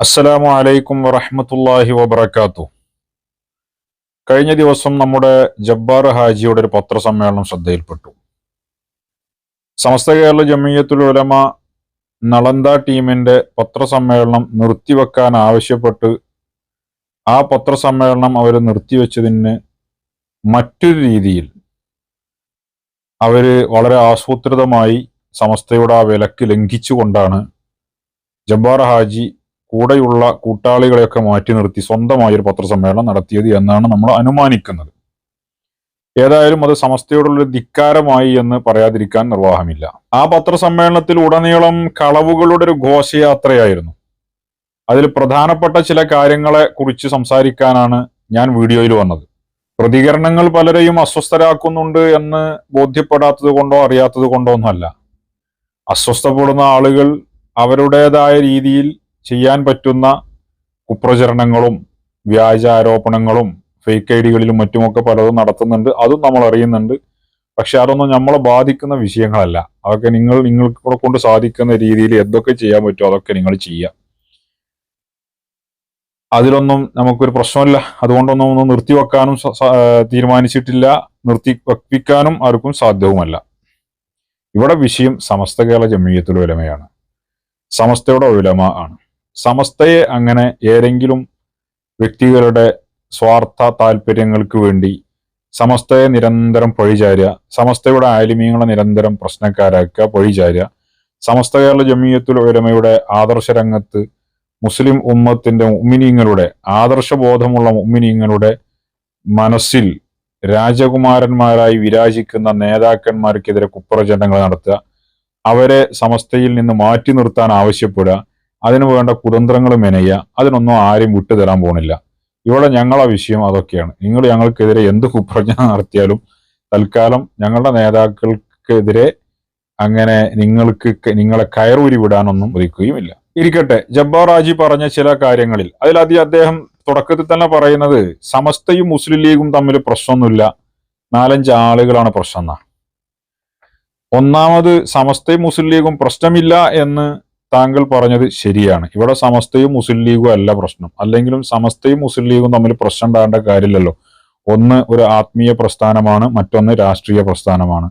അസ്സലാമു അലൈക്കും വറഹമത്തല്ലാഹി വബർക്കാത്തു കഴിഞ്ഞ ദിവസം നമ്മുടെ ജബ്ബാർ ഹാജിയുടെ ഒരു പത്രസമ്മേളനം ശ്രദ്ധയിൽപ്പെട്ടു. സമസ്ത കേരള ജമിയത്തുൽ ഉലമ നളന്ദ ടീമിന്റെ പത്രസമ്മേളനം നിർത്തിവെക്കാൻ ആവശ്യപ്പെട്ട് ആ പത്രസമ്മേളനം അവർ നിർത്തിവെച്ചതിന് മറ്റൊരു രീതിയിൽ അവർ വളരെ ആസൂത്രിതമായി സമസ്തയുടെ ആ വിലക്ക് ലംഘിച്ചുകൊണ്ടാണ് ജബ്ബാർ ഹാജി കൂടെയുള്ള കൂട്ടാളികളെയൊക്കെ മാറ്റി നിർത്തി സ്വന്തമായ ഒരു പത്രസമ്മേളനം നടത്തിയത് എന്നാണ് നമ്മൾ അനുമാനിക്കുന്നത്. ഏതായാലും അത് സമസ്തയോടുള്ള ഒരു ധിക്കാരമായി എന്ന് പറയാതിരിക്കാൻ നിർവാഹമില്ല. ആ പത്രസമ്മേളനത്തിൽ ഉടനീളം കളവുകളുടെ ഒരു ഘോഷയാത്രയായിരുന്നു. അതിൽ പ്രധാനപ്പെട്ട ചില കാര്യങ്ങളെ കുറിച്ച് സംസാരിക്കാനാണ് ഞാൻ വീഡിയോയിൽ വന്നത്. പ്രതികരണങ്ങൾ പലരെയും അസ്വസ്ഥരാക്കുന്നുണ്ട് എന്ന് ബോധ്യപ്പെടാത്തത് കൊണ്ടോ അറിയാത്തത് കൊണ്ടോ ഒന്നുമല്ല. അസ്വസ്ഥപ്പെടുന്ന ആളുകൾ അവരുടേതായ രീതിയിൽ ചെയ്യാൻ പറ്റുന്ന കുപ്രചരണങ്ങളും വ്യാജ ആരോപണങ്ങളും ഫേക്ക് ഐ ഡികളിലും മറ്റുമൊക്കെ പലതും നടത്തുന്നുണ്ട്. അതും നമ്മൾ അറിയുന്നുണ്ട്. പക്ഷെ അതൊന്നും നമ്മളെ ബാധിക്കുന്ന വിഷയങ്ങളല്ല. അതൊക്കെ നിങ്ങൾ നിങ്ങൾക്ക് കൊണ്ട് സാധിക്കുന്ന രീതിയിൽ എന്തൊക്കെ ചെയ്യാൻ പറ്റുമോ അതൊക്കെ നിങ്ങൾ ചെയ്യുക. അതിലൊന്നും നമുക്കൊരു പ്രശ്നമില്ല. അതുകൊണ്ടൊന്നും ഒന്നും നിർത്തിവെക്കാനും തീരുമാനിച്ചിട്ടില്ല. നിർത്തി വെപ്പിക്കാനും ആർക്കും സാധ്യവുമല്ല. ഇവിടെ വിഷയം സമസ്ത കേരള ജമീയത്തുൽ ഉലമയാണ് സമസ്തയുടെ ഉലമ ആണ്. സമസ്തയെ അങ്ങനെ ഏതെങ്കിലും വ്യക്തികളുടെ സ്വാർത്ഥ താല്പര്യങ്ങൾക്ക് വേണ്ടി സമസ്തയെ നിരന്തരം പഴിചാരുക സമസ്തയുടെ ആലിമീങ്ങളെ നിരന്തരം പ്രശ്നക്കാരാക്കുക പഴിചാരുക. സമസ്ത കേരള ജമീയത്തുൽ ഉലമയുടെ ആദർശ രംഗത്ത് മുസ്ലിം ഉമ്മത്തിന്റെ ഉമ്മിനീങ്ങളുടെ ആദർശബോധമുള്ള ഉമ്മിനീങ്ങളുടെ മനസ്സിൽ രാജകുമാരന്മാരായി വിരാജിക്കുന്ന നേതാക്കന്മാർക്കെതിരെ കുപ്രചരണങ്ങൾ നടത്തുക. അവരെ സമസ്തയിൽ നിന്ന് മാറ്റി നിർത്താൻ ആവശ്യപ്പെടുക. അതിനു വേണ്ട കുതന്ത്രങ്ങൾ മെനയുക അതിനൊന്നും ആരും വിട്ടുതരാൻ പോണില്ല. ഇവിടെ ഞങ്ങളെ വിഷയം അതൊക്കെയാണ്. നിങ്ങൾ ഞങ്ങൾക്കെതിരെ എന്ത് കുപ്രജ്ഞ നടത്തിയാലും തൽക്കാലം ഞങ്ങളുടെ നേതാക്കൾക്കെതിരെ അങ്ങനെ നിങ്ങൾക്ക് നിങ്ങളെ കയറൂരി വിടാനൊന്നും ഒതുക്കുകയുമില്ല ഇരിക്കട്ടെ ജബ്ബാർ ആജി പറഞ്ഞ ചില കാര്യങ്ങളിൽ അതിലധികം അദ്ദേഹം തുടക്കത്തിൽ തന്നെ പറയുന്നത് സമസ്തയും മുസ്ലിം ലീഗും തമ്മിൽ പ്രശ്നമൊന്നുമില്ല. നാലഞ്ച് ആളുകളാണ് പ്രശ്നം എന്നാണ്. ഒന്നാമത് സമസ്തയും മുസ്ലിം ലീഗും പ്രശ്നമില്ല എന്ന് താങ്കൾ പറഞ്ഞത് ശരിയാണ്. ഇവിടെ സമസ്തയും മുസ്ലിം ലീഗും അല്ല പ്രശ്നം. അല്ലെങ്കിലും സമസ്തയും മുസ്ലിം ലീഗും തമ്മിൽ പ്രശ്നം ഉണ്ടാകേണ്ട കാര്യമില്ലല്ലോ. ഒന്ന് ഒരു ആത്മീയ പ്രസ്ഥാനമാണ് മറ്റൊന്ന് രാഷ്ട്രീയ പ്രസ്ഥാനമാണ്.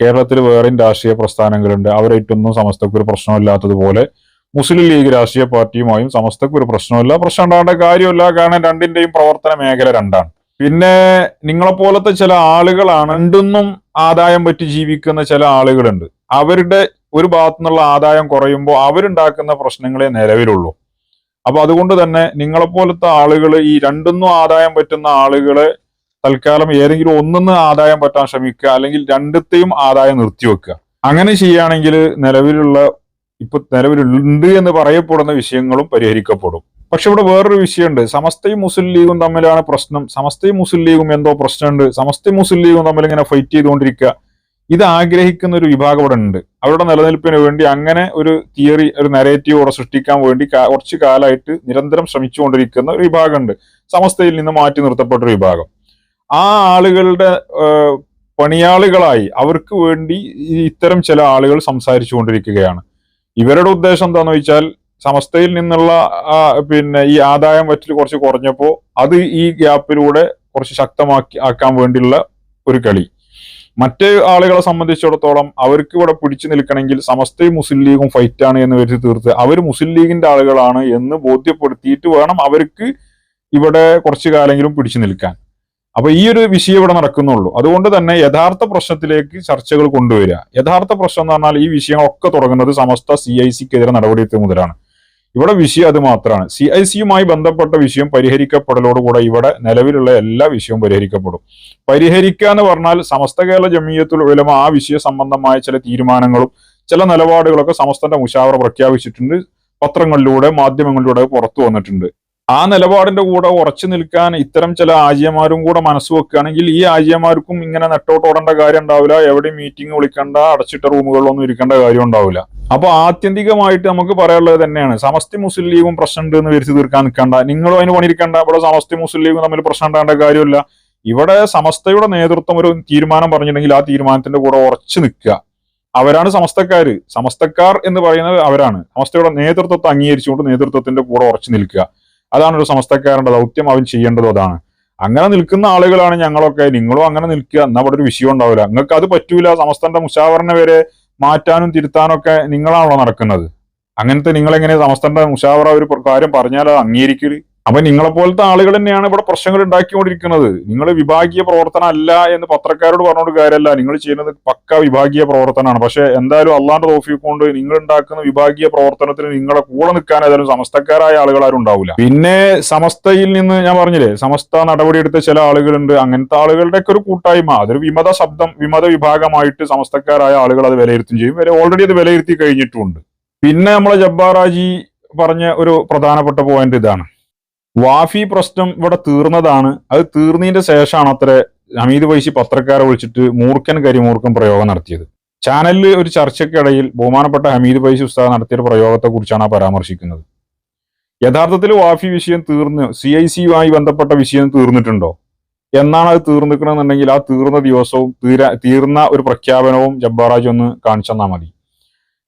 കേരളത്തിൽ വേറെയും രാഷ്ട്രീയ പ്രസ്ഥാനങ്ങളുണ്ട്. അവരായിട്ടൊന്നും സമസ്തക്ക് ഒരു പ്രശ്നമില്ലാത്തതുപോലെ മുസ്ലിം ലീഗ് രാഷ്ട്രീയ പാർട്ടിയുമായും സമസ്തക്ക് ഒരു പ്രശ്നമില്ല. പ്രശ്നം ഉണ്ടാകേണ്ട കാര്യമില്ല. കാരണം രണ്ടിന്റെയും പ്രവർത്തന മേഖല രണ്ടാണ്. പിന്നെ നിങ്ങളെപ്പോലത്തെ ചില ആളുകളാണ് രണ്ടൊന്നും ആദായം പറ്റി ജീവിക്കുന്ന ചില ആളുകളുണ്ട്. അവരുടെ ഒരു ഭാഗത്തു നിന്നുള്ള ആദായം കുറയുമ്പോൾ അവരുണ്ടാക്കുന്ന പ്രശ്നങ്ങളെ നിലവിലുള്ളൂ. അപ്പൊ അതുകൊണ്ട് തന്നെ നിങ്ങളെപ്പോലത്തെ ആളുകൾ ഈ രണ്ടൊന്നും ആദായം പറ്റുന്ന ആളുകളെ തൽക്കാലം ഏതെങ്കിലും ഒന്നിന്ന് ആദായം പറ്റാൻ ശ്രമിക്കുക അല്ലെങ്കിൽ രണ്ടത്തെയും ആദായം നിർത്തിവെക്കുക അങ്ങനെ ചെയ്യുകയാണെങ്കിൽ നിലവിലുള്ള ഇപ്പൊ നിലവിലുണ്ട് എന്ന് പറയപ്പെടുന്ന വിഷയങ്ങളും പരിഹരിക്കപ്പെടും. പക്ഷെ ഇവിടെ വേറൊരു വിഷയമുണ്ട്. സമസ്തയും മുസ്ലിം ലീഗും തമ്മിലാണ് പ്രശ്നം. സമസ്തയും മുസ്ലിം ലീഗും എന്തോ പ്രശ്നമുണ്ട്. സമസ്തയും മുസ്ലിം ലീഗും തമ്മിൽ ഇങ്ങനെ ഫൈറ്റ് ചെയ്തുകൊണ്ടിരിക്കുക. ഇത് ആഗ്രഹിക്കുന്ന ഒരു വിഭാഗം ഇവിടെ ഉണ്ട്. അവരുടെ നിലനിൽപ്പിന് വേണ്ടി അങ്ങനെ ഒരു തിയറി ഒരു നെറേറ്റീവ് ഇവിടെ സൃഷ്ടിക്കാൻ വേണ്ടി കുറച്ചു കാലമായിട്ട് നിരന്തരം ശ്രമിച്ചുകൊണ്ടിരിക്കുന്ന ഒരു വിഭാഗമുണ്ട് സമസ്തയിൽ നിന്ന് മാറ്റി നിർത്തപ്പെട്ട ഒരു വിഭാഗം. ആ ആളുകളുടെ പണിയാളികളായി പണിയാളുകളായി അവർക്ക് വേണ്ടി ഇത്തരം ചില ആളുകൾ സംസാരിച്ചു കൊണ്ടിരിക്കുകയാണ് ഇവരുടെ ഉദ്ദേശം എന്താന്ന് വെച്ചാൽ സമസ്തയിൽ നിന്നുള്ള പിന്നെ ഈ ആദായം വറ്റിൽ കുറച്ച് കുറഞ്ഞപ്പോൾ അത് ഈ ഗ്യാപ്പിലൂടെ കുറച്ച് ശക്തമാക്കി ആക്കാൻ വേണ്ടിയുള്ള ഒരു കളി. മറ്റ് ആളുകളെ സംബന്ധിച്ചിടത്തോളം അവർക്ക് ഇവിടെ പിടിച്ചു നിൽക്കണമെങ്കിൽ സമസ്ത മുസ്ലിം ലീഗും ഫൈറ്റ് ആണ് എന്ന് വരുത്തി തീർത്ത്. അവർ മുസ്ലിം ലീഗിന്റെ ആളുകളാണ് എന്ന് ബോധ്യപ്പെടുത്തിയിട്ട് വേണം അവർക്ക് ഇവിടെ കുറച്ചു കാലെങ്കിലും പിടിച്ചു നിൽക്കാൻ. അപ്പൊ ഈ ഒരു വിഷയം ഇവിടെ നടക്കുന്നുള്ളൂ. അതുകൊണ്ട് തന്നെ യഥാർത്ഥ പ്രശ്നത്തിലേക്ക് ചർച്ചകൾ കൊണ്ടുവരിക. യഥാർത്ഥ പ്രശ്നം എന്ന് പറഞ്ഞാൽ ഈ വിഷയങ്ങളൊക്കെ തുടങ്ങുന്നത് സമസ്ത സി ഐ സിക്കെതിരെ നടപടിയെത്തിയ മുതലാണ്. ഇവിടെ വിഷയം അത് മാത്രമാണ്. സി ഐ സിയുമായി ബന്ധപ്പെട്ട വിഷയം പരിഹരിക്കപ്പെടലോടുകൂടെ ഇവിടെ നിലവിലുള്ള എല്ലാ വിഷയവും പരിഹരിക്കപ്പെടും. പരിഹരിക്കുക എന്ന് പറഞ്ഞാൽ സമസ്ത കേരള ജമീയത്തിൽ ഉലമ ആ വിഷയ സംബന്ധമായ ചില തീരുമാനങ്ങളും ചില നിലപാടുകളൊക്കെ സമസ്തന്റെ മുഷാവറ പ്രഖ്യാപിച്ചിട്ടുണ്ട്. പത്രങ്ങളിലൂടെ മാധ്യമങ്ങളിലൂടെ പുറത്തു വന്നിട്ടുണ്ട്. ആ നിലപാടിന്റെ കൂടെ ഉറച്ചു നിൽക്കാൻ ഇത്തരം ചില ആജിയമാരും കൂടെ മനസ്സ് വെക്കുകയാണെങ്കിൽ ഈ ആജിയമാർക്കും ഇങ്ങനെ നെട്ടോട്ട് ഓടേണ്ട കാര്യം ഉണ്ടാവില്ല. എവിടെയും മീറ്റിംഗ് വിളിക്കേണ്ട അടച്ചിട്ട റൂമുകളിലൊന്നും ഇരിക്കേണ്ട കാര്യം ഉണ്ടാവില്ല. അപ്പൊ ആത്യന്തികമായിട്ട് നമുക്ക് പറയാനുള്ളത് തന്നെയാണ്. സമസ്തി മുസ്ലിം ലീഗും പ്രശ്നമുണ്ട് എന്ന് വിരിച്ചു തീർക്കാൻ നിൽക്കണ്ട. നിങ്ങളും അതിന് പണിയിരിക്കേണ്ട ഇവിടെ സമസ്തി മുസ്ലിം ലീഗും തമ്മിൽ പ്രശ്നം ഉണ്ടാകേണ്ട കാര്യമില്ല. ഇവിടെ സമസ്തയുടെ നേതൃത്വം ഒരു തീരുമാനം പറഞ്ഞിട്ടുണ്ടെങ്കിൽ ആ തീരുമാനത്തിന്റെ കൂടെ ഉറച്ചു നിൽക്കുക. അവരാണ് സമസ്തക്കാര്. സമസ്തക്കാർ എന്ന് പറയുന്നത് അവരാണ്. സമസ്തയുടെ നേതൃത്വത്തെ അംഗീകരിച്ചുകൊണ്ട് നേതൃത്വത്തിന്റെ കൂടെ ഉറച്ചു നിൽക്കുക. അതാണ് ഒരു സമസ്തക്കാരന്റെ ദൗത്യം അവൻ ചെയ്യേണ്ടതും അതാണ്. അങ്ങനെ നിൽക്കുന്ന ആളുകളാണ് ഞങ്ങളൊക്കെ. നിങ്ങളും അങ്ങനെ നിൽക്കുക. എന്നാൽ അവിടെ ഒരു വിഷയം ഉണ്ടാവില്ല. നിങ്ങൾക്ക് അത് പറ്റൂല. സമസ്തന്റെ മുഷാവറിനെ വരെ മാറ്റാനും തിരുത്താനും ഒക്കെ നിങ്ങളാണല്ലോ നടക്കുന്നത്. അങ്ങനത്തെ നിങ്ങൾ എങ്ങനെ സമസ്തന്റെ മുഷാവറ ഒരു കാര്യം പറഞ്ഞാൽ അത് അംഗീകരിക്കൽ? അപ്പൊ നിങ്ങളെ പോലത്തെ ആളുകൾ തന്നെയാണ് ഇവിടെ പ്രശ്നങ്ങൾ ഉണ്ടാക്കിക്കൊണ്ടിരിക്കുന്നത്. നിങ്ങൾ വിഭാഗീയ പ്രവർത്തനം അല്ല എന്ന് പത്രക്കാരോട് പറഞ്ഞുകൊണ്ട് കാര്യമല്ല. നിങ്ങൾ ചെയ്യുന്നത് പക്ക വിഭാഗീയ പ്രവർത്തനമാണ്. പക്ഷെ എന്തായാലും അള്ളാന്റെ തോഫി കൊണ്ട് നിങ്ങൾ ഉണ്ടാക്കുന്ന വിഭാഗീയ പ്രവർത്തനത്തിന് നിങ്ങളെ കൂടെ നിൽക്കാൻ ഏതായാലും സമസ്തക്കാരായ ആളുകൾ ആരും ഉണ്ടാവില്ല. പിന്നെ സമസ്തയിൽ നിന്ന് ഞാൻ പറഞ്ഞില്ലേ സമസ്ത നടപടിയെടുത്ത ചില ആളുകളുണ്ട്. അങ്ങനത്തെ ആളുകളുടെയൊക്കെ ഒരു കൂട്ടായ്മ. അതൊരു വിമത ശബ്ദം വിമത വിഭാഗമായിട്ട് സമസ്തക്കാരായ ആളുകൾ അത് വിലയിരുത്തും ചെയ്യും. ഓൾറെഡി അത് വിലയിരുത്തി കഴിഞ്ഞിട്ടുണ്ട്. പിന്നെ നമ്മളെ ജബ്ബാറാജി പറഞ്ഞ ഒരു പ്രധാനപ്പെട്ട പോയിന്റ് ഇതാണ്. വാഫി പ്രശ്നം ഇവിടെ തീർന്നതാണ്. അത് തീർന്നതിന്റെ ശേഷമാണ് അത്ര ഹമീദ് വൈശി പത്രക്കാരെ വിളിച്ചിട്ട് മൂർഖൻ കരിമൂർഖൻ പ്രയോഗം നടത്തിയത്. ചാനലിൽ ഒരു ചർച്ചയ്ക്കിടയിൽ ബഹുമാനപ്പെട്ട ഹമീദ് വൈശി ഉസ്താദ് നടത്തിയ ഒരു പ്രയോഗത്തെ കുറിച്ചാണ് ആ പരാമർശിക്കുന്നത്. യഥാർത്ഥത്തിൽ വാഫി വിഷയം തീർന്ന് സി ഐ സിയുമായി ബന്ധപ്പെട്ട വിഷയം തീർന്നിട്ടുണ്ടോ? എന്നാണ് അത് തീർന്നിക്കണമെന്നുണ്ടെങ്കിൽ ആ തീർന്ന ദിവസവും തീർന്ന ഒരു പ്രഖ്യാപനവും ജബ്ബാറാജ് ഒന്ന് കാണിച്ചെന്നാൽ മതി.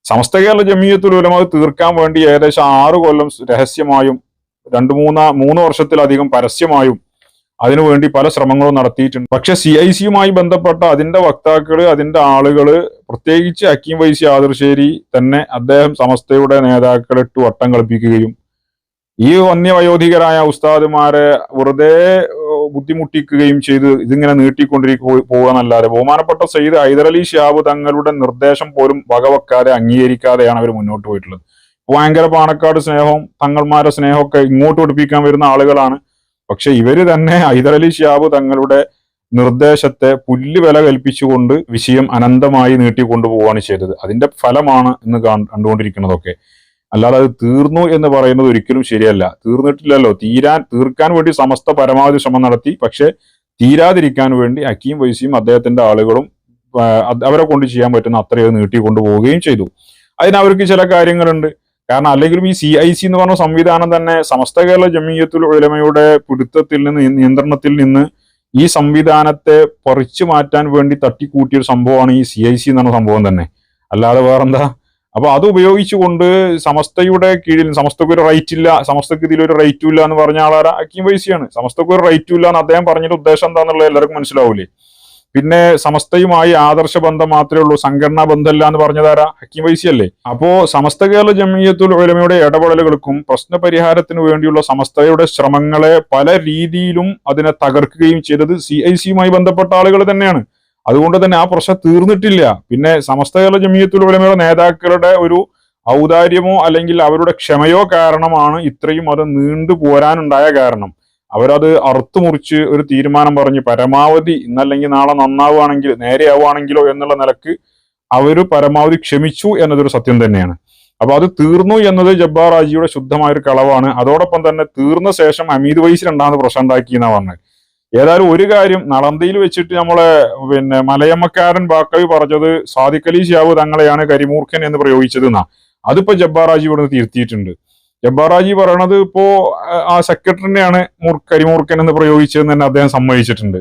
സമസ്ത കേരള ജമീയത്തുൽ ഉലമ തീർക്കാൻ വേണ്ടി ഏകദേശം ആറ് കൊല്ലം രഹസ്യമായും രണ്ട് മൂന്ന മൂന്ന് വർഷത്തിലധികം പരസ്യമായും അതിനുവേണ്ടി പല ശ്രമങ്ങളും നടത്തിയിട്ടുണ്ട്. പക്ഷെ സി ഐ സിയുമായി ബന്ധപ്പെട്ട അതിന്റെ വക്താക്കൾ അതിന്റെ ആളുകൾ പ്രത്യേകിച്ച് അക്കീം വൈസി ആദർശേരി തന്നെ അദ്ദേഹം സമസ്തയുടെ നേതാക്കളെ ഇട്ട് വട്ടം കളിപ്പിക്കുകയും ഈ വന്യവയോധികരായ ഉസ്താദുമാരെ വെറുതെ ബുദ്ധിമുട്ടിക്കുകയും ചെയ്ത് ഇതിങ്ങനെ നീട്ടിക്കൊണ്ടിരിക്കുക പോകാന്നല്ലാതെ ബഹുമാനപ്പെട്ട സയ്യിദ് ഹൈദരലി ഷിയാബ് തങ്ങളുടെ നിർദ്ദേശം പോലും വകവെക്കാതെ അംഗീകരിക്കാതെയാണ് അവർ മുന്നോട്ട് പോയിട്ടുള്ളത്. ഭയങ്കര പാണക്കാട് സ്നേഹവും തങ്ങൾമാരുടെ സ്നേഹമൊക്കെ ഇങ്ങോട്ട് പഠിപ്പിക്കാൻ വരുന്ന ആളുകളാണ്. പക്ഷെ ഇവർ തന്നെ ഹൈദരലി ഷിയാബ് തങ്ങളുടെ നിർദ്ദേശത്തെ പുല്ല് വില കൽപ്പിച്ചുകൊണ്ട് വിഷയം അനന്തമായി നീട്ടിക്കൊണ്ടുപോവുകയാണ് ചെയ്തത്. അതിന്റെ ഫലമാണ് ഇന്ന് കണ്ടുകൊണ്ടിരിക്കുന്നതൊക്കെ. അല്ലാതെ അത് തീർന്നു എന്ന് പറയുന്നത് ഒരിക്കലും ശരിയല്ല. തീർന്നിട്ടില്ലല്ലോ. തീരാൻ തീർക്കാൻ വേണ്ടി സമസ്ത പരമാവധി ശ്രമം നടത്തി. പക്ഷെ തീരാതിരിക്കാൻ വേണ്ടി അക്കിയും വൈസിയും അദ്ദേഹത്തിന്റെ ആളുകളും അവരെ കൊണ്ട് ചെയ്യാൻ പറ്റുന്ന അത്രയും നീട്ടിക്കൊണ്ടു പോവുകയും ചെയ്തു. അതിന് അവർക്ക് ചില കാര്യങ്ങളുണ്ട്. കാരണം അല്ലെങ്കിലും ഈ സി ഐ സി എന്ന് പറഞ്ഞ സംവിധാനം തന്നെ സമസ്ത കേരള ജമീയത്തുൽ ഉലമയുടെ പിടുത്തത്തിൽ നിന്ന് നിയന്ത്രണത്തിൽ നിന്ന് ഈ സംവിധാനത്തെ പറിച്ചു മാറ്റാൻ വേണ്ടി തട്ടിക്കൂട്ടിയ ഒരു സംഭവമാണ് ഈ സി ഐ സി എന്ന് പറഞ്ഞ സംഭവം തന്നെ. അല്ലാതെ വേറെന്താ? അപ്പൊ അത് ഉപയോഗിച്ചുകൊണ്ട് സമസ്തയുടെ കീഴിൽ സമസ്തക്ക് ഒരു റൈറ്റ് ഇല്ല സമസ്തക്ക് ഇതിലൊരു റൈറ്റും ഇല്ല എന്ന് പറഞ്ഞ ആളാരാ അക്കീം വൈസിയാണ്. സമസ്തക്ക് ഒരു റൈറ്റും ഇല്ല എന്ന് അദ്ദേഹം പറഞ്ഞിട്ട് ഉദ്ദേശം എന്താണെന്നുള്ളത് എല്ലാവർക്കും മനസ്സിലാവൂലേ? പിന്നെ സമസ്തയുമായി ആദർശ ബന്ധം മാത്രമേ ഉള്ളൂ. സംഘടനാ ബന്ധമല്ല എന്ന് പറഞ്ഞതാരാ ഹക്കീം വൈസി അല്ലേ? അപ്പോ സമസ്ത കേരള ജമീയത്തുൽ ഉലമയുടെ ഇടപെടലുകൾക്കും പ്രശ്ന പരിഹാരത്തിന് വേണ്ടിയുള്ള സമസ്തയുടെ ശ്രമങ്ങളെ പല രീതിയിലും അതിനെ തകർക്കുകയും ചെയ്തത് സി ഐ സിയുമായി ബന്ധപ്പെട്ട ആളുകൾ തന്നെയാണ്. അതുകൊണ്ട് തന്നെ ആ പ്രശ്നം തീർന്നിട്ടില്ല. പിന്നെ സമസ്ത കേരള ജമീയത്തുൽ ഉലമയുടെ നേതാക്കളുടെ ഒരു ഔദാര്യമോ അല്ലെങ്കിൽ അവരുടെ ക്ഷമയോ കാരണമാണ് ഇത്രയും അത് നീണ്ടു പോരാനുണ്ടായ കാരണം. അവരത് അറുത്തു മുറിച്ച് ഒരു തീരുമാനം പറഞ്ഞ് പരമാവധി ഇന്നല്ലെങ്കിൽ നാളെ നന്നാവുകയാണെങ്കിൽ നേരെയാവുകയാണെങ്കിലോ എന്നുള്ള നിലയ്ക്ക് അവർ പരമാവധി ക്ഷമിച്ചു എന്നതൊരു സത്യം തന്നെയാണ്. അപ്പൊ അത് തീർന്നു എന്നത് ജബ്ബാർ റാജിയുടെ ശുദ്ധമായ ഒരു കളവാണ്. അതോടൊപ്പം തന്നെ തീർന്ന ശേഷം അമീദ് വൈസ് രണ്ടാമത് പ്രശ്നം ഉണ്ടാക്കി എന്നാ പറഞ്ഞത്. ഏതായാലും ഒരു കാര്യം നളന്തയിൽ വെച്ചിട്ട് നമ്മളെ പിന്നെ മലയമ്മക്കാരൻ ബാക്കവി പറഞ്ഞത് സാദിഖ് അലി തങ്ങളെയാണ് കരിമൂർഖൻ എന്ന് പ്രയോഗിച്ചത് എന്നാ. അതിപ്പോ ജബ്ബാർ റാജി ഇവിടുന്ന് തിരുത്തിയിട്ടുണ്ട്. ജബ്ബാറാജി പറയണത് ഇപ്പോ ആ, സെക്രട്ടറിനെയാണ് മൂർ കരിമൂർക്കൻ എന്ന് പ്രയോഗിച്ചതെന്ന് തന്നെ അദ്ദേഹം സമ്മതിച്ചിട്ടുണ്ട്.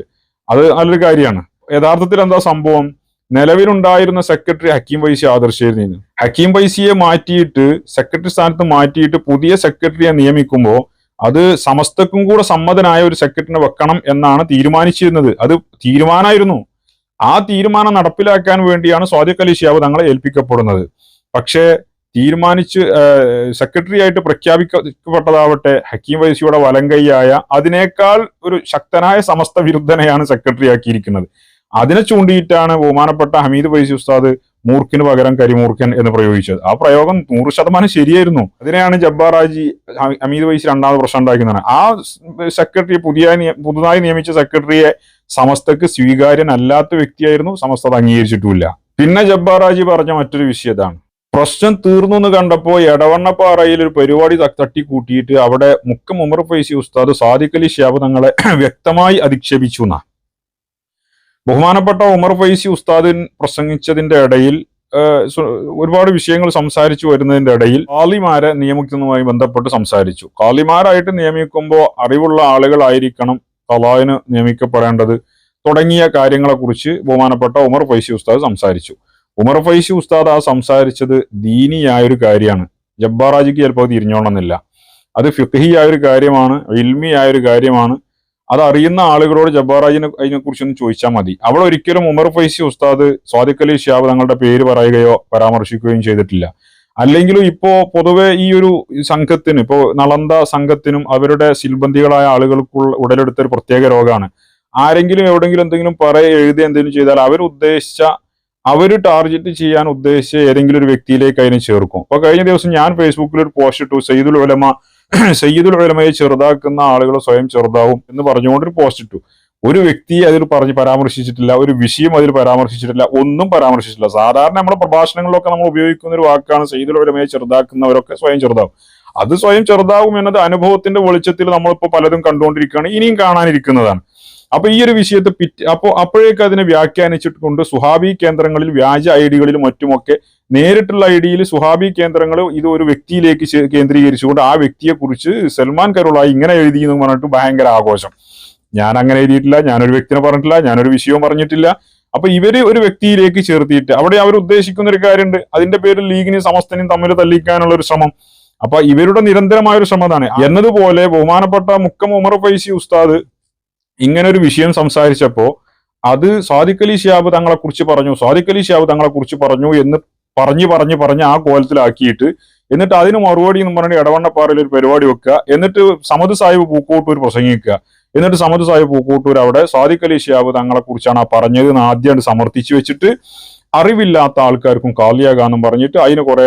അത് നല്ലൊരു കാര്യമാണ്. യഥാർത്ഥത്തിൽ എന്താ സംഭവം? നിലവിലുണ്ടായിരുന്ന സെക്രട്ടറി ഹക്കീം വൈസി ആദർശായിരുന്നു. ഹക്കീം വൈസിയെ മാറ്റിയിട്ട് സെക്രട്ടറി സ്ഥാനത്ത് മാറ്റിയിട്ട് പുതിയ സെക്രട്ടറിയെ നിയമിക്കുമ്പോൾ അത് സമസ്തക്കും കൂടെ സമ്മതനായ ഒരു സെക്രട്ടറിനെ വെക്കണം എന്നാണ് തീരുമാനിച്ചിരുന്നത്. അത് തീരുമാനമായിരുന്നു. ആ തീരുമാനം നടപ്പിലാക്കാൻ വേണ്ടിയാണ് സ്വാദിഖ് അലി തങ്ങളെ ഏൽപ്പിക്കപ്പെടുന്നത്. പക്ഷേ തീരുമാനിച്ച് സെക്രട്ടറി ആയിട്ട് പ്രഖ്യാപിക്കപ്പെട്ടതാവട്ടെ ഹക്കീം വൈസിയുടെ വലങ്കൈയായ അതിനേക്കാൾ ഒരു ശക്തനായ സമസ്ത വിരുദ്ധനെയാണ് സെക്രട്ടറി ആക്കിയിരിക്കുന്നത്. അതിനെ ചൂണ്ടിയിട്ടാണ് ബഹുമാനപ്പെട്ട ഹമീദ് വൈസി ഉസ്താദ് മൂർഖിന് പകരം കരിമൂർഖൻ എന്ന് പ്രയോഗിച്ചത്. ആ പ്രയോഗം നൂറ് ശതമാനം ശരിയായിരുന്നു. അതിനെയാണ് ജബ്ബാർ അമീദ് വൈസ് രണ്ടാമത് പ്രശ്നം ഉണ്ടാക്കുന്നത് ആ സെക്രട്ടറി പുതിയ പുതുതായി നിയമിച്ച സെക്രട്ടറിയെ സമസ്തക്ക് സ്വീകാര്യനല്ലാത്ത വ്യക്തിയായിരുന്നു സമസ്ത അംഗീകരിച്ചിട്ടുമില്ല. പിന്നെ ജബ്ബാർ ആജി പറഞ്ഞ മറ്റൊരു വിഷയം ഇതാണ്. പ്രശ്നം തീർന്നു എന്ന് കണ്ടപ്പോ എടവണ്ണപ്പാറയിൽ ഒരു പരിപാടി തട്ടി തട്ടിക്കൂട്ടിയിട്ട് അവിടെ മുക്കം ഉമർ ഫൈസി ഉസ്താദ് സാദിഖ് അലി ഷിയാബ് തങ്ങളെ വ്യക്തമായി അധിക്ഷേപിച്ചു എന്നാ ബഹുമാനപ്പെട്ട ഉമർ ഫൈസി ഉസ്താദിൻ പ്രസംഗിച്ചതിന്റെ ഇടയിൽ ഒരുപാട് വിഷയങ്ങൾ സംസാരിച്ചു വരുന്നതിന്റെ ഇടയിൽ കാളിമാരെ നിയമിക്കുന്നതുമായി ബന്ധപ്പെട്ട് സംസാരിച്ചു. കാളിമാരായിട്ട് നിയമിക്കുമ്പോൾ അറിവുള്ള ആളുകളായിരിക്കണം കലാവിന് നിയമിക്കപ്പെടേണ്ടത് തുടങ്ങിയ കാര്യങ്ങളെക്കുറിച്ച് ബഹുമാനപ്പെട്ട ഉമർ ഫൈസി ഉസ്താദ് സംസാരിച്ചു. ഉമർ ഫൈസി ഉസ്താദ് ആ സംസാരിച്ചത് ദീനിയായ ഒരു കാര്യമാണ്. ജബ്ബാറാജിക്ക് ചിലപ്പോൾ തിരിഞ്ഞോണമെന്നില്ല അത് ഫിഖഹിയായ ഒരു കാര്യമാണ് ഇൽമിയായ ഒരു കാര്യമാണ്. അത് അറിയുന്ന ആളുകളോട് ജബ്ബാറാജിനെ അതിനെ കുറിച്ചൊന്ന് ചോദിച്ചാൽ മതി. അവിടെ ഒരിക്കലും ഉമർ ഫൈസി ഉസ്താദ് സ്വാദിഖ് അലി ഷിയാബ് തങ്ങളുടെ പേര് പറയുകയോ പരാമർശിക്കുകയും ചെയ്തിട്ടില്ല. അല്ലെങ്കിലും ഇപ്പോ പൊതുവെ ഈ ഒരു സംഘത്തിന് ഇപ്പോ നളന്ത സംഘത്തിനും അവരുടെ സിൽബന്ധികളായ ആളുകൾക്കുള്ള ഉടലെടുത്ത ഒരു പ്രത്യേക രോഗമാണ്. ആരെങ്കിലും എവിടെങ്കിലും എന്തെങ്കിലും പറയുക എഴുതി എന്തെങ്കിലും ചെയ്താൽ അവർ ഉദ്ദേശിച്ച അവർ ടാർഗറ്റ് ചെയ്യാൻ ഉദ്ദേശിച്ച ഏതെങ്കിലും ഒരു വ്യക്തിയിലേക്ക് അതിനെ ചേർക്കും. അപ്പൊ കഴിഞ്ഞ ദിവസം ഞാൻ ഫേസ്ബുക്കിൽ ഒരു പോസ്റ്റ് ഇട്ടു സയ്യിദുൽ ഉലമ സയ്യിദുൽ ഉലമയെ ചെറുതാക്കുന്ന ആളുകൾ സ്വയം ചെറുതാവും എന്ന് പറഞ്ഞുകൊണ്ട് ഒരു പോസ്റ്റ് ഇട്ടു. ഒരു വ്യക്തി അതിൽ പറഞ്ഞ് പരാമർശിച്ചിട്ടില്ല ഒരു വിഷയം അതിൽ പരാമർശിച്ചിട്ടില്ല ഒന്നും പരാമർശിച്ചിട്ടില്ല. സാധാരണ നമ്മുടെ പ്രഭാഷണങ്ങളിലൊക്കെ നമ്മൾ ഉപയോഗിക്കുന്ന ഒരു വാക്കാണ് സയ്യിദുൽ ഉലമയെ ചെറുതാക്കുന്നവരൊക്കെ സ്വയം ചെറുതാവും. അത് സ്വയം ചെറുതാവും എന്നത് അനുഭവത്തിന്റെ വെളിച്ചത്തിൽ നമ്മളിപ്പോൾ പലതും കണ്ടുകൊണ്ടിരിക്കുകയാണ് ഇനിയും കാണാനിരിക്കുന്നതാണ്. അപ്പൊ ഈ ഒരു വിഷയത്തെ പിറ്റ് അപ്പോ അപ്പോഴേക്ക് അതിനെ വ്യാഖ്യാനിച്ചിട്ട് കൊണ്ട് സുഹാബി കേന്ദ്രങ്ങളിൽ വ്യാജ ഐ ഡികളിലും മറ്റുമൊക്കെ. നേരിട്ടുള്ള ഐ ഡിയിൽ സുഹാബി കേന്ദ്രങ്ങൾ ഇത് ഒരു വ്യക്തിയിലേക്ക് കേന്ദ്രീകരിച്ചുകൊണ്ട് ആ വ്യക്തിയെക്കുറിച്ച് സൽമാൻ കരുളായി ഇങ്ങനെ എഴുതി എന്ന് പറഞ്ഞിട്ട് ഭയങ്കര ആഘോഷം. ഞാൻ അങ്ങനെ എഴുതിയിട്ടില്ല ഞാനൊരു വ്യക്തിനെ പറഞ്ഞിട്ടില്ല ഞാനൊരു വിഷയവും പറഞ്ഞിട്ടില്ല. അപ്പൊ ഇവർ ഒരു വ്യക്തിയിലേക്ക് ചേർത്തിയിട്ട് അവിടെ അവർ ഉദ്ദേശിക്കുന്ന ഒരു കാര്യമുണ്ട്. അതിന്റെ പേരിൽ ലീഗിനെയും സമസ്തനെയും തമ്മിൽ തല്ലിക്കാനുള്ള ഒരു ശ്രമം. അപ്പൊ ഇവരുടെ നിരന്തരമായ ഒരു ശ്രമതാണ് എന്നതുപോലെ ബഹുമാനപ്പെട്ട മുക്കം ഉമർ ഫൈസി ഉസ്താദ് ഇങ്ങനെ ഒരു വിഷയം സംസാരിച്ചപ്പോൾ അത് സാദിഖ് അലി ഷിയാബ് തങ്ങളെ കുറിച്ച് പറഞ്ഞു സാദിഖ് അലി ഷിയാബ് തങ്ങളെ കുറിച്ച് പറഞ്ഞു എന്ന് പറഞ്ഞു പറഞ്ഞു പറഞ്ഞ് ആ കോലത്തിലാക്കിയിട്ട് എന്നിട്ട് അതിന് മറുപടി എന്ന് പറഞ്ഞിട്ട് ഇടവണ്ണപ്പാറയിൽ ഒരു പരിപാടി വെക്കുക എന്നിട്ട് സമദ് സാഹിബ് പൂക്കോട്ടൂർ പ്രസംഗിക്കുക. എന്നിട്ട് സമദ് സാഹിബ് പൂക്കോട്ടൂർ അവിടെ സാദിഖ് അലി ഷിയാബ് തങ്ങളെ കുറിച്ചാണ് ആ പറഞ്ഞത് എന്ന് ആദ്യമായിട്ട് സമർത്ഥിച്ചു വെച്ചിട്ട് അറിവില്ലാത്ത ആൾക്കാർക്കും കാലിയാകാന്നും പറഞ്ഞിട്ട് അതിന് കുറെ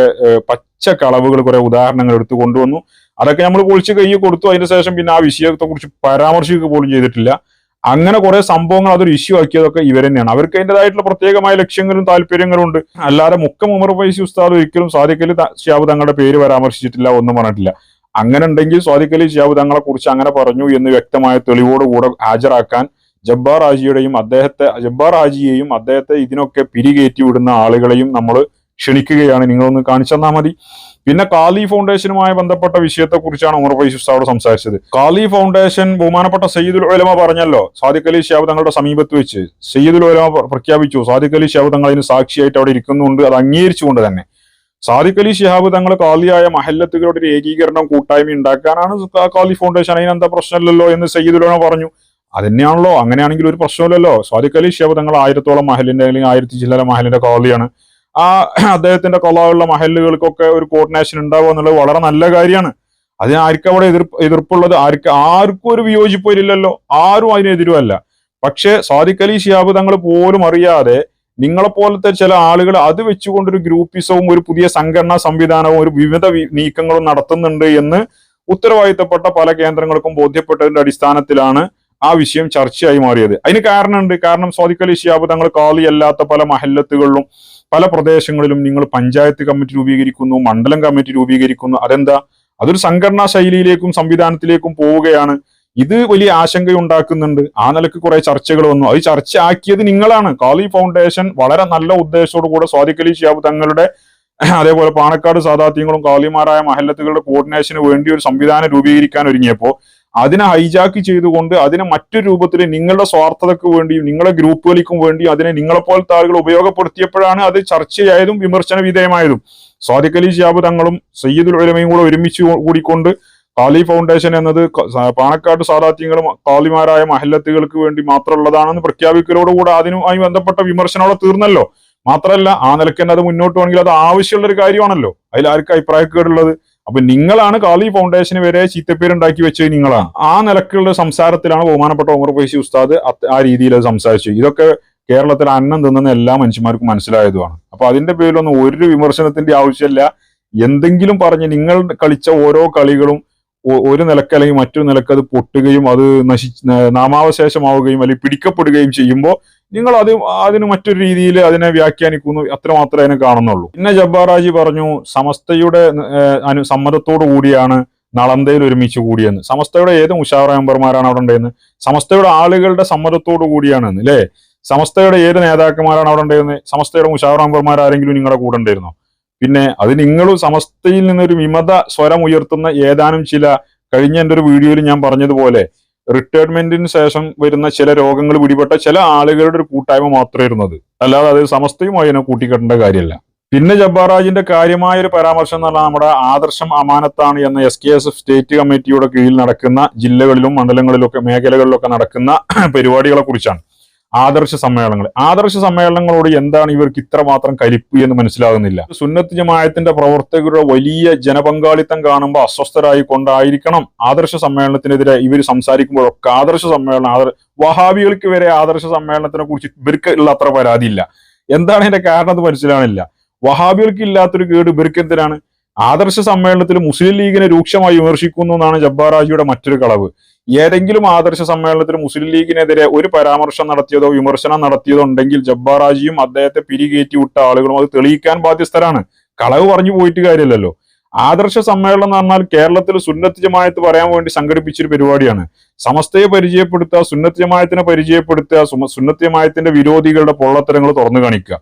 പച്ച കളവുകൾ കുറെ ഉദാഹരണങ്ങൾ എടുത്തു കൊണ്ടുവന്നു. അതൊക്കെ നമ്മൾ പൊളിച്ച് കൈ കൊടുത്തു. അതിന് ശേഷം പിന്നെ ആ വിഷയത്തെ കുറിച്ച് പരാമർശിക്കുക പോലും ചെയ്തിട്ടില്ല. അങ്ങനെ കുറെ സംഭവങ്ങൾ അതൊരു ഇഷ്യൂ ആക്കിയതൊക്കെ ഇവർ തന്നെയാണ്. അവർക്ക് അതിന്റെതായിട്ടുള്ള പ്രത്യേകമായ ലക്ഷ്യങ്ങളും താല്പര്യങ്ങളും ഉണ്ട് അല്ലാതെ മുക്കം ഉമർ ഫൈസി ഉസ്താദ് ഒരിക്കലും സാദിഖലി ഷിയാബ് തങ്ങളുടെ പേര് പരാമർശിച്ചിട്ടില്ല ഒന്നും പറഞ്ഞിട്ടില്ല. അങ്ങനെ ഉണ്ടെങ്കിൽ സ്വാദിഖലി ഷിയാബ് തങ്ങളെ കുറിച്ച് അങ്ങനെ പറഞ്ഞു എന്ന് വ്യക്തമായ തെളിവോടുകൂടെ ഹാജരാക്കാൻ ജബ്ബാർ ഹാജിയുടെയും അദ്ദേഹത്തെ ജബ്ബാർ ഹാജിയെയും അദ്ദേഹത്തെ ഇതിനൊക്കെ പിരികേറ്റി വിടുന്ന ആളുകളെയും നമ്മൾ ക്ഷണിക്കുകയാണ്. നിങ്ങളൊന്ന് കാണിച്ചു തന്നാൽ മതി. പിന്നെ കാലി ഫൗണ്ടേഷനുമായി ബന്ധപ്പെട്ട വിഷയത്തെ കുറിച്ചാണ് ഉമർ ഫൈസ് ഉസ്താദോട് സംസാരിച്ചത്. കാലി ഫൗണ്ടേഷൻ ബഹുമാനപ്പെട്ട സയ്യിദുൽ ഉലമ പറഞ്ഞല്ലോ സാദിഖ് അലി ഷാബ് തങ്ങളുടെ സമീപത്ത് വെച്ച്. സയ്യിദുൽ ഉലമ പ്രഖ്യാപിച്ചു സാദിഖ് അലി ഷാബ് തങ്ങൾ അതിന് സാക്ഷിയായിട്ട് അവിടെ ഇരിക്കുന്നുണ്ട് അത് അംഗീകരിച്ചുകൊണ്ട് തന്നെ. സാദിഖ് അലി ഷിഹാബ് തങ്ങൾ കാലിയായ മഹല്ലത്തുകളുടെ ഒരു ഏകീകരണം കൂട്ടായ്മ ഉണ്ടാക്കാനാണ് കാലി ഫൗണ്ടേഷൻ അതിനെന്താ പ്രശ്നമില്ലല്ലോ എന്ന് സയ്യിദുൽ ഉലമ പറഞ്ഞു. അതന്നെയാണല്ലോ. അങ്ങനെയാണെങ്കിൽ ഒരു പ്രശ്നമില്ലല്ലോ സ്വാദിഖ് അലി ഷിഹാബ് തങ്ങൾ ആയിരത്തോളം മഹലിന്റെ അല്ലെങ്കിൽ ആയിരത്തി ചില്ലര മഹലിന്റെ കോളിയാണ് ആ അദ്ദേഹത്തിന്റെ കൊള്ളാവുള്ള മഹലുകൾക്കൊക്കെ ഒരു കോർഡിനേഷൻ ഉണ്ടാവുക എന്നുള്ളത് വളരെ നല്ല കാര്യമാണ്. അതിന് ആർക്കും അവിടെ എതിർപ്പ് എതിർപ്പുള്ളത് ആർക്ക് ആർക്കും ഒരു വിയോജിപ്പില്ലല്ലോ ആരും അതിനെതിരുമല്ല പക്ഷേ സാദിഖ് അലി ഷിയാബ് തങ്ങൾ പോലും അറിയാതെ നിങ്ങളെ പോലത്തെ ചില ആളുകൾ അത് വെച്ചുകൊണ്ടൊരു ഗ്രൂപ്പിസവും ഒരു പുതിയ സംഘടനാ സംവിധാനവും ഒരു വിവിധ നീക്കങ്ങളും നടത്തുന്നുണ്ട് എന്ന് ഉത്തരവാദിത്തപ്പെട്ട പല കേന്ദ്രങ്ങൾക്കും ബോധ്യപ്പെട്ടതിന്റെ അടിസ്ഥാനത്തിലാണ് ആ വിഷയം ചർച്ചയായി മാറിയത്. അതിന് കാരണമുണ്ട്. കാരണം സ്വാദിക്കലി ഷിയാബ് തങ്ങൾ കാളിയല്ലാത്ത പല മഹല്ലത്തുകളിലും പല പ്രദേശങ്ങളിലും നിങ്ങൾ പഞ്ചായത്ത് കമ്മിറ്റി രൂപീകരിക്കുന്നു മണ്ഡലം കമ്മിറ്റി രൂപീകരിക്കുന്നു. അതെന്താ? അതൊരു സംഘടനാ ശൈലിയിലേക്കും സംവിധാനത്തിലേക്കും പോവുകയാണ്. ഇത് വലിയ ആശങ്കയുണ്ടാക്കുന്നുണ്ട്. ആ നിലയ്ക്ക് കുറെ ചർച്ചകൾ വന്നു. അത് ചർച്ച ആക്കിയത് നിങ്ങളാണ്. കാളി ഫൗണ്ടേഷൻ വളരെ നല്ല ഉദ്ദേശത്തോടു കൂടെ സ്വാദിക്കലി ഷിയാബ് തങ്ങളുടെ അതേപോലെ പാണക്കാട് സാദാത്യങ്ങളും കാളിമാരായ മഹല്ലത്തുകളുടെ കോർഡിനേഷന് വേണ്ടി ഒരു സംവിധാനം രൂപീകരിക്കാൻ ഒരുങ്ങിയപ്പോൾ അതിനെ ഹൈജാക്ക് ചെയ്തുകൊണ്ട് അതിനെ മറ്റൊരു രൂപത്തിൽ നിങ്ങളുടെ സ്വാർത്ഥതയ്ക്ക് വേണ്ടിയും നിങ്ങളുടെ ഗ്രൂപ്പുകൾക്കും വേണ്ടിയും അതിനെ നിങ്ങളെപ്പോലത്തെ ആളുകൾ ഉപയോഗപ്പെടുത്തിയപ്പോഴാണ് അത് ചർച്ചയായതും വിമർശന വിധേയമായതും. സ്വാദിഖ് അലി ഷിയാബ് തങ്ങളും സയ്യിദുൽ ഉലമയും കൂടെ ഒരുമിച്ച് കൂടിക്കൊണ്ട് കാലി ഫൗണ്ടേഷൻ എന്നത് പാണക്കാട് സാദാത്യങ്ങളും കാലിമാരായ മഹല്ലത്തുകൾക്ക് വേണ്ടി മാത്രമുള്ളതാണെന്ന് പ്രഖ്യാപിക്കലോടുകൂടെ അതിനുമായി ബന്ധപ്പെട്ട വിമർശനം അവിടെ തീർന്നല്ലോ. മാത്രമല്ല ആ നിലയ്ക്ക് തന്നെ അത് മുന്നോട്ട് പോകണമെങ്കിൽ അത് ആവശ്യമുള്ള ഒരു കാര്യമാണല്ലോ. അതിൽ ആർക്കും അഭിപ്രായക്കേടുള്ളത്? അപ്പൊ നിങ്ങളാണ് കാലി ഫൗണ്ടേഷന് വരെ ചീത്തപ്പേരുണ്ടാക്കി വെച്ചത് നിങ്ങളാണ് ആ നിലക്കുള്ള സംസാരത്തിലാണ് ബഹുമാനപ്പെട്ട ഉമർ ഫൈസി ഉസ്താദ് ആ രീതിയിൽ അത് സംസാരിച്ചു ഇതൊക്കെ കേരളത്തിൽ അന്നം തിന്നുന്ന എല്ലാ മനുഷ്യന്മാർക്കും മനസ്സിലായതുമാണ്. അപ്പൊ അതിന്റെ പേരിലൊന്നും ഒരു വിമർശനത്തിന്റെ ആവശ്യമില്ല. എന്തെങ്കിലും പറഞ്ഞ് നിങ്ങൾ കളിച്ച ഓരോ കളികളും ഒരു നിലയ്ക്ക് അല്ലെങ്കിൽ മറ്റൊരു നിലയ്ക്ക് അത് പൊട്ടുകയും അത് നശി നാമാവശേഷമാവുകയും അല്ലെങ്കിൽ പിടിക്കപ്പെടുകയും ചെയ്യുമ്പോൾ നിങ്ങൾ അത് അതിന് മറ്റൊരു രീതിയിൽ അതിനെ വ്യാഖ്യാനിക്കുന്നു അത്രമാത്രമേ അതിനെ കാണുന്നുള്ളൂ. പിന്നെ ജബ്ബാറാജി പറഞ്ഞു സമസ്തയുടെ അനു സമ്മതത്തോടു കൂടിയാണ് നളന്തയിൽ ഒരുമിച്ച് കൂടിയെന്ന്. സമസ്തയുടെ ഏത് ഉഷാറ മെമ്പർമാരാണ് അവിടെ ഉണ്ടെന്ന്? സമസ്തയുടെ ആളുകളുടെ സമ്മതത്തോടു കൂടിയാണെന്ന് അല്ലേ? സമസ്തയുടെ ഏത് നേതാക്കന്മാരാണ് അവിടെ ഉണ്ടായിരുന്നത് സമസ്തയുടെ ഉഷാറ മെമ്പർമാർ ആരെങ്കിലും നിങ്ങളുടെ കൂടെ ഉണ്ടായിരുന്നോ? പിന്നെ അത് നിങ്ങൾ സമസ്തയിൽ നിന്നൊരു വിമത സ്വരം ഉയർത്തുന്ന ഏതാനും ചില കഴിഞ്ഞ എന്റെ ഒരു വീഡിയോയിൽ ഞാൻ പറഞ്ഞതുപോലെ റിട്ടയർമെന്റിന് ശേഷം വരുന്ന ചില രോഗങ്ങൾ പിടിപെട്ട ചില ആളുകളുടെ ഒരു കൂട്ടായ്മ മാത്രമേ ഇരുന്നത്. അല്ലാതെ അത് സമസ്തയുമായി അതിനെ കൂട്ടിക്കെട്ടേണ്ട കാര്യമല്ല. പിന്നെ ജബ്ബാറാജിന്റെ കാര്യമായ ഒരു പരാമർശം എന്ന് പറഞ്ഞാൽ നമ്മുടെ ആദർശം അമാനത്താണ് എന്ന S K S F state കമ്മിറ്റിയുടെ കീഴിൽ നടക്കുന്ന ജില്ലകളിലും മണ്ഡലങ്ങളിലൊക്കെ മേഖലകളിലൊക്കെ നടക്കുന്ന പരിപാടികളെ കുറിച്ചാണ്. ആദർശ സമ്മേളനങ്ങൾ. ആദർശ സമ്മേളനങ്ങളോട് എന്താണ് ഇവർക്ക് ഇത്രമാത്രം കലിപ്പ് എന്ന് മനസ്സിലാകുന്നില്ല. സുന്നത്ത് ജമായത്തിന്റെ പ്രവർത്തകരുടെ വലിയ ജനപങ്കാളിത്തം കാണുമ്പോൾ അസ്വസ്ഥരായി കൊണ്ടായിരിക്കണം ആദർശ സമ്മേളനത്തിനെതിരെ ഇവർ സംസാരിക്കുമ്പോഴൊക്കെ. ആദർശ സമ്മേളനം ആദർ വഹാബികൾക്ക് വരെ ആദർശ സമ്മേളനത്തിനെ കുറിച്ച് ഇവർക്ക് ഉള്ള അത്ര പരാതിയില്ല എന്താണ് ഇതിന്റെ കാരണം എന്ന് മനസ്സിലാകുന്നില്ല. വഹാബികൾക്ക് ഇല്ലാത്തൊരു കേട് ഇവർക്ക് എന്തിനാണ്? ആദർശ സമ്മേളനത്തിൽ മുസ്ലിം ലീഗിനെ രൂക്ഷമായി വിമർശിക്കുന്നു എന്നാണ് ജബ്ബാറാജിയുടെ മറ്റൊരു കളവ്. ഏതെങ്കിലും ആദർശ സമ്മേളനത്തിൽ മുസ്ലിം ലീഗിനെതിരെ ഒരു പരാമർശം നടത്തിയതോ വിമർശനം നടത്തിയതോ ഉണ്ടെങ്കിൽ ജബ്ബാറാജിയും അദ്ദേഹത്തെ പിരികേറ്റി വിട്ട ആളുകളും അത് തെളിയിക്കാൻ ബാധ്യസ്ഥരാണ്. കളവ് പറഞ്ഞു പോയിട്ട് കാര്യമില്ലല്ലോ. ആദർശ സമ്മേളനം എന്ന് പറഞ്ഞാൽ കേരളത്തിൽ സുന്നത്ത് ജമായത്ത് പറയാൻ വേണ്ടി സംഘടിപ്പിച്ചൊരു പരിപാടിയാണ്. സമസ്തയെ പരിചയപ്പെടുത്തുക സുന്നത്ത് ജമായത്തിനെ പരിചയപ്പെടുത്തുക സുന്നത്ത് ജമായത്തിന്റെ വിരോധികളുടെ പൊള്ളത്തരങ്ങൾ തുറന്നു കാണിക്കുക.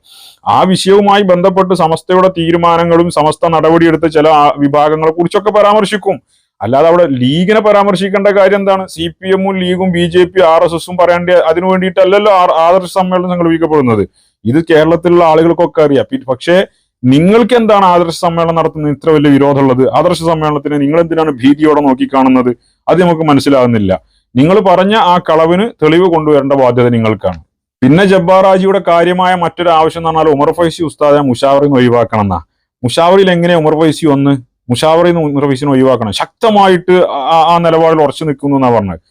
ആ വിഷയവുമായി ബന്ധപ്പെട്ട് സമസ്തയുടെ തീരുമാനങ്ങളും സമസ്ത നടപടിയെടുത്ത ചില വിഭാഗങ്ങളെ കുറിച്ചൊക്കെ പരാമർശിക്കും. അല്ലാതെ അവിടെ ലീഗിനെ പരാമർശിക്കേണ്ട കാര്യം എന്താണ്? സി പി എമ്മും ലീഗും B J P R S എസും പറയേണ്ട അതിനു വേണ്ടിയിട്ടല്ലല്ലോ ആദർശ സമ്മേളനം സംഘടിപ്പിക്കപ്പെടുന്നത് ഇത് കേരളത്തിലുള്ള ആളുകൾക്കൊക്കെ അറിയാം. പക്ഷേ നിങ്ങൾക്ക് എന്താണ് ആദർശ സമ്മേളനം നടത്തുന്നത് ഇത്ര വലിയ വിരോധമുള്ളത്? ആദർശ സമ്മേളനത്തിന് നിങ്ങൾ എന്തിനാണ് ഭീതിയോടെ നോക്കിക്കാണുന്നത്? അത് നമുക്ക് മനസ്സിലാകുന്നില്ല. നിങ്ങൾ പറഞ്ഞ ആ കളവിന് തെളിവ് കൊണ്ടുവരേണ്ട ബാധ്യത നിങ്ങൾക്കാണ്. പിന്നെ ജബ്ബാറാജിയുടെ കാര്യമായ മറ്റൊരു ആവശ്യം എന്ന് പറഞ്ഞാൽ ഉമർ ഫൈസി ഉസ്താദെ മുഷാവറിന്ന് ഒഴിവാക്കണം എന്നാ മുഷാവറിൽ എങ്ങനെ ഉമർ ഫൈസി ഒന്ന് മുഷാവറിൽ നിന്ന് ഉമർ ഫൈസിനെ ഒഴിവാക്കണം. ശക്തമായിട്ട് ആ- നിലപാടിൽ ഉറച്ചു നിൽക്കുന്നു എന്നാ പറഞ്ഞത്.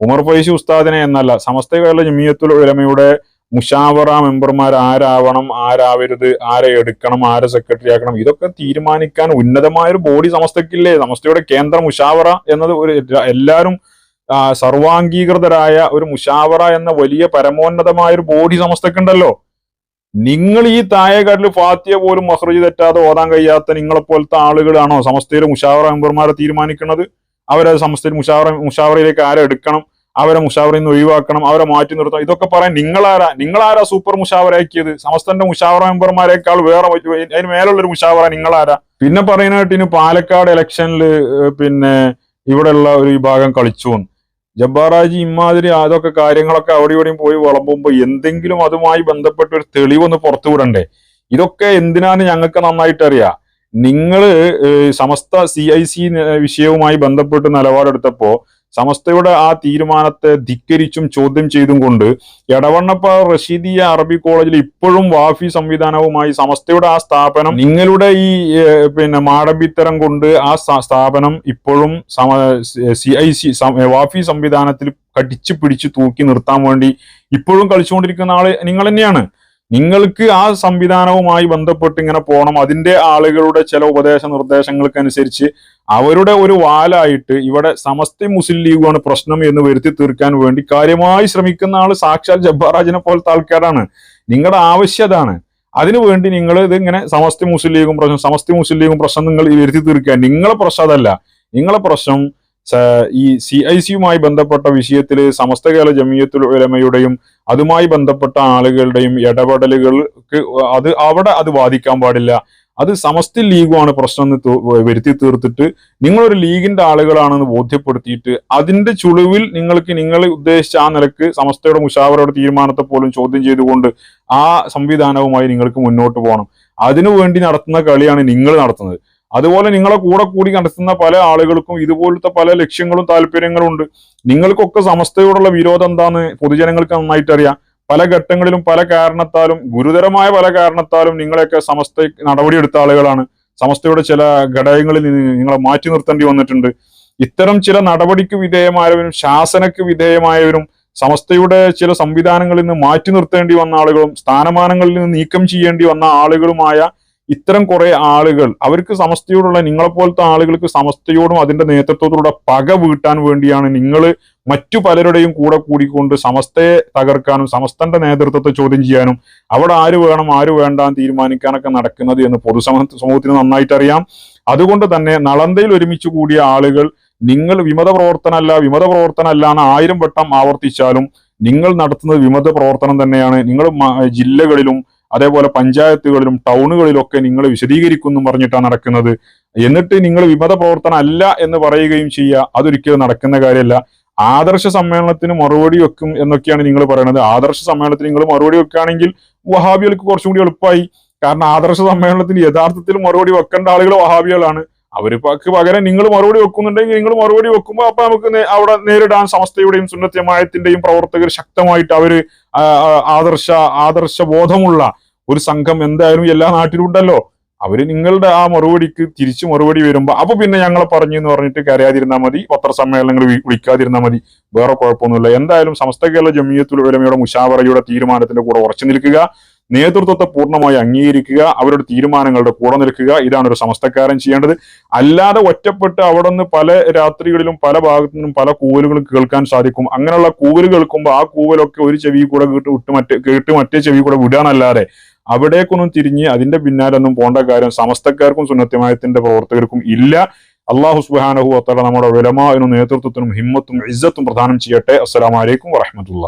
ഉമർ ഫൈസി ഉസ്താദിനെ എന്നല്ല സമസ്ത കേരള ജമിയത്തുൽ ഉലമയുടെ മുഷാവറ മെമ്പർമാർ ആരാവണം ആരാവരുത് ആരെ എടുക്കണം ആരെ സെക്രട്ടറി ആക്കണം ഇതൊക്കെ തീരുമാനിക്കാൻ ഉന്നതമായ ഒരു ബോഡി സമസ്തക്കില്ലേ സമസ്തയുടെ കേന്ദ്ര മുഷാവറ എന്നത് ഒരു എല്ലാവരും സർവാംഗീകൃതരായ ഒരു മുഷാവറ എന്ന വലിയ പരമോന്നതമായ ഒരു ബോഡി സമസ്തക്കുണ്ടല്ലോ നിങ്ങൾ ഈ തായേക്കാട്ടിൽ ഫാത്തിയ പോലും മഹ്റജ് തെറ്റാതെ ഓതാൻ കഴിയാത്ത നിങ്ങളെപ്പോലത്തെ ആളുകളാണോ? സമസ്തയിലെ മുഷാവറ മെമ്പർമാരെ തീരുമാനിക്കുന്നത്? അവരെ സമസ്തയിൽ മുഷാവറ മുഷാവറയിലേക്ക് ആരെ എടുക്കണം? അവരെ മുഷാവറയിൽ നിന്ന് ഒഴിവാക്കണം അവരെ മാറ്റി നിർത്തണം. ഇതൊക്കെ പറയാൻ നിങ്ങളാരാ? നിങ്ങളാരാ സൂപ്പർ മുഷാവറാക്കിയത് സമസ്തന്റെ മുഷാവറ മെമ്പർമാരെക്കാൾ വേറെ അതിന് മേലുള്ളൊരു മുഷാവറ നിങ്ങളാരാ? പിന്നെ പറയുന്നതായിട്ട് ഇനി പാലക്കാട് ഇലക്ഷനിൽ പിന്നെ ഇവിടെയുള്ള ഒരു വിഭാഗം കളിച്ചു എന്ന്. ജബ്ബാറാജി ഇമാതിരി അതൊക്കെ കാര്യങ്ങളൊക്കെ അവിടെ ഇവിടെയും പോയി വിളമ്പുമ്പോ എന്തെങ്കിലും അതുമായി ബന്ധപ്പെട്ട ഒരു തെളിവൊന്ന് പുറത്തു വിടണ്ടേ? ഇതൊക്കെ എന്തിനാണ് ഞങ്ങൾക്ക് നന്നായിട്ട് അറിയാം നിങ്ങൾ സമസ്ത സി ഐ സി വിഷയവുമായി ബന്ധപ്പെട്ട് നിലപാടെടുത്തപ്പോ സമസ്തയുടെ ആ തീരുമാനത്തെ ധിക്കരിച്ചും ചോദ്യം ചെയ്തും കൊണ്ട് എടവണ്ണപ്പ റഷീദിയ അറബി കോളേജിൽ ഇപ്പോഴും വാഫി സംവിധാനവുമായി സമസ്തയുടെ ആ സ്ഥാപനം നിങ്ങളുടെ ഈ പിന്നെ മാടമ്പിത്തരം കൊണ്ട് ആ സ്ഥാപനം ഇപ്പോഴും സി ഐ സി വാഫി സംവിധാനത്തിൽ കടിച്ചു പിടിച്ചു തൂക്കി നിർത്താൻ വേണ്ടി ഇപ്പോഴും കളിച്ചുകൊണ്ടിരിക്കുന്ന ആൾ നിങ്ങൾ തന്നെയാണ്. നിങ്ങൾക്ക് ആ സംവിധാനവുമായി ബന്ധപ്പെട്ട് ഇങ്ങനെ പോകണം അതിന്റെ ആളുകളുടെ ചില ഉപദേശ നിർദ്ദേശങ്ങൾക്കനുസരിച്ച് അവരുടെ ഒരു വാലായിട്ട് ഇവിടെ സമസ്ത മുസ്ലിം ലീഗുമാണ് പ്രശ്നം എന്ന് വരുത്തി തീർക്കാൻ വേണ്ടി കാര്യമായി ശ്രമിക്കുന്ന ആൾ സാക്ഷാൽ ജബ്ബാറാജിനെ പോലത്തെ ആൾക്കാരാണ്. നിങ്ങളുടെ ആവശ്യതാണ് അതിനു അതിനുവേണ്ടി നിങ്ങൾ ഇത് ഇങ്ങനെ സമസ്ത മുസ്ലിം ലീഗും പ്രശ്നം സമസ്ത മുസ്ലിം ലീഗും പ്രശ്നം നിങ്ങൾ വരുത്തി തീർക്കുക. നിങ്ങളെ പ്രശ്നം അതല്ല. നിങ്ങളെ പ്രശ്നം ഈ സി ഐ സിയുമായി ബന്ധപ്പെട്ട വിഷയത്തിൽ സമസ്ത കേരള ജമിയത്തുൽ ഉലമയുടെയും അതുമായി ബന്ധപ്പെട്ട ആളുകളുടെയും ഇടപെടലുകൾക്ക് അത് അവിടെ അത് ബാധിക്കാൻ പാടില്ല. അത് സമസ്ത ലീഗുമാണ് പ്രശ്നം എന്ന് വരുത്തി തീർത്തിട്ട് നിങ്ങളൊരു ലീഗിന്റെ ആളുകളാണെന്ന് ബോധ്യപ്പെടുത്തിയിട്ട് അതിന്റെ ചുളിവിൽ നിങ്ങൾക്ക് നിങ്ങൾ ഉദ്ദേശിച്ച ആ നിലയ്ക്ക് സമസ്തയുടെ മുഷാവറയുടെ തീരുമാനത്തെ പോലും ചോദ്യം ചെയ്തുകൊണ്ട് ആ സംവിധാനവുമായി നിങ്ങൾക്ക് മുന്നോട്ട് പോകണം. അതിനു വേണ്ടി നടത്തുന്ന കളിയാണ് നിങ്ങൾ നടത്തുന്നത്. അതുപോലെ നിങ്ങളെ കൂടെ കൂടി കണ്ടെത്തുന്ന പല ആളുകൾക്കും ഇതുപോലത്തെ പല ലക്ഷ്യങ്ങളും താല്പര്യങ്ങളും ഉണ്ട്. നിങ്ങൾക്കൊക്കെ സമസ്തയോടുള്ള വിരോധം എന്താന്ന് പൊതുജനങ്ങൾക്ക് നന്നായിട്ട് അറിയാം. പല ഘട്ടങ്ങളിലും പല കാരണത്താലും ഗുരുതരമായ പല കാരണത്താലും നിങ്ങളെയൊക്കെ സമസ്ത നടപടിയെടുത്ത ആളുകളാണ്. സമസ്തയുടെ ചില ഘടകങ്ങളിൽ നിന്ന് നിങ്ങളെ മാറ്റി നിർത്തേണ്ടി വന്നിട്ടുണ്ട്. ഇത്തരം ചില നടപടിക്ക് വിധേയമായവരും ശാസനക്ക് വിധേയമായവരും സമസ്തയുടെ ചില സംവിധാനങ്ങളിൽ നിന്ന് മാറ്റി നിർത്തേണ്ടി വന്ന ആളുകളും സ്ഥാനമാനങ്ങളിൽ നിന്ന് നീക്കം ചെയ്യേണ്ടി വന്ന ആളുകളുമായ ഇത്തരം കുറെ ആളുകൾ അവർക്ക് സമസ്തയോടുള്ള നിങ്ങളെപ്പോലത്തെ ആളുകൾക്ക് സമസ്തയോടും അതിന്റെ നേതൃത്വത്തോടുള്ള പക വീട്ടാൻ വേണ്ടിയാണ് നിങ്ങൾ മറ്റു പലരുടെയും കൂടെ കൂടിക്കൊണ്ട് സമസ്തയെ തകർക്കാനും സമസ്തന്റെ നേതൃത്വത്തെ ചോദ്യം ചെയ്യാനും അവിടെ ആര് വേണം ആര് വേണ്ട തീരുമാനിക്കാനൊക്കെ നടക്കുന്നത് എന്ന് പൊതുസമൂഹ സമൂഹത്തിന് നന്നായിട്ട് അറിയാം. അതുകൊണ്ട് തന്നെ നളന്തയിൽ ഒരുമിച്ച് കൂടിയ ആളുകൾ നിങ്ങൾ വിമത പ്രവർത്തനമല്ല വിമത പ്രവർത്തനമല്ല എന്ന് ആയിരം വട്ടം ആവർത്തിച്ചാലും നിങ്ങൾ നടത്തുന്നത് വിമത പ്രവർത്തനം തന്നെയാണ്. നിങ്ങൾ ജില്ലകളിലും അതേപോലെ പഞ്ചായത്തുകളിലും ടൗണുകളിലൊക്കെ നിങ്ങൾ വിശദീകരിക്കുന്നു പറഞ്ഞിട്ടാണ് നടക്കുന്നത്. എന്നിട്ട് നിങ്ങൾ വിമത പ്രവർത്തനം അല്ല എന്ന് പറയുകയും ചെയ്യുക അതൊരിക്കലും നടക്കുന്ന കാര്യമല്ല ആദർശ സമ്മേളനത്തിന് മറുപടി വെക്കും എന്നൊക്കെയാണ് നിങ്ങൾ പറയുന്നത് ആദർശ സമ്മേളനത്തിന് നിങ്ങൾ മറുപടി വെക്കുകയാണെങ്കിൽ വഹാബികൾക്ക് കുറച്ചും കൂടി എളുപ്പമായി കാരണം ആദർശ സമ്മേളനത്തിന് യഥാർത്ഥത്തിൽ മറുപടി വെക്കേണ്ട ആളുകൾ വഹാബികളാണ്. അവർക്ക് പകരം നിങ്ങൾ മറുപടി വെക്കുന്നുണ്ടെങ്കിൽ നിങ്ങൾ മറുപടി വെക്കുമ്പോൾ അപ്പൊ നമുക്ക് അവിടെ നേരിടാൻ സമസ്തയുടെയും സുന്നത്യമായത്തിന്റെയും പ്രവർത്തകർ ശക്തമായിട്ട് അവർ ആദർശ ആദർശ ബോധമുള്ള ഒരു സംഘം എന്തായാലും എല്ലാ നാട്ടിലും ഉണ്ടല്ലോ അവർ നിങ്ങളുടെ ആ മറുപടിക്ക് തിരിച്ചു മറുപടി വരുമ്പോ അപ്പൊ പിന്നെ ഞങ്ങൾ പറഞ്ഞു എന്ന് പറഞ്ഞിട്ട് കരയാതിരുന്നാൽ മതി പത്രസമ്മേളനങ്ങൾ വിളിക്കാതിരുന്നാൽ മതി വേറെ കുഴപ്പമൊന്നുമില്ല. എന്തായാലും സമസ്ത കേരള ജമീയത്തുൽ ഉലമയുടെ മുഷാവറയുടെ തീരുമാനത്തിന്റെ കൂടെ ഉറച്ചു നിൽക്കുക. നേതൃത്വത്തെ പൂർണമായി അംഗീകരിക്കുക അവരുടെ തീരുമാനങ്ങളുടെ കൂടെ നിൽക്കുക ഇതാണ് ഒരു സമസ്തക്കാരൻ ചെയ്യേണ്ടത്. അല്ലാതെ ഒറ്റപ്പെട്ട് അവിടെ നിന്ന് പല രാത്രികളിലും പല ഭാഗത്തു നിന്നും പല കൂവലുകളും കേൾക്കാൻ സാധിക്കും. അങ്ങനെയുള്ള കൂവൽ കേൾക്കുമ്പോൾ ആ കൂവലൊക്കെ ഒരു ചെവി കൂടെ കേട്ട് വിട്ട് മറ്റേ കേട്ട് മറ്റേ ചെവി കൂടെ വിടാനല്ലാതെ അവിടേക്കൊന്നും തിരിഞ്ഞ് അതിന്റെ പിന്നാലൊന്നും പോണ്ട കാര്യം സമസ്തക്കാർക്കും സുന്നത്യമായത്തിന്റെ പ്രവർത്തകർക്കും ഇല്ല. അള്ളാഹു സുബാനഹു അത്തല നമ്മുടെ വിലമാനും നേതൃത്വത്തിനും ഹിമ്മത്തും ഇജ്ജത്തും പ്രദാനം ചെയ്യട്ടെ. അസ്സലാമലൈക്കും വറഹമത്തുള്ള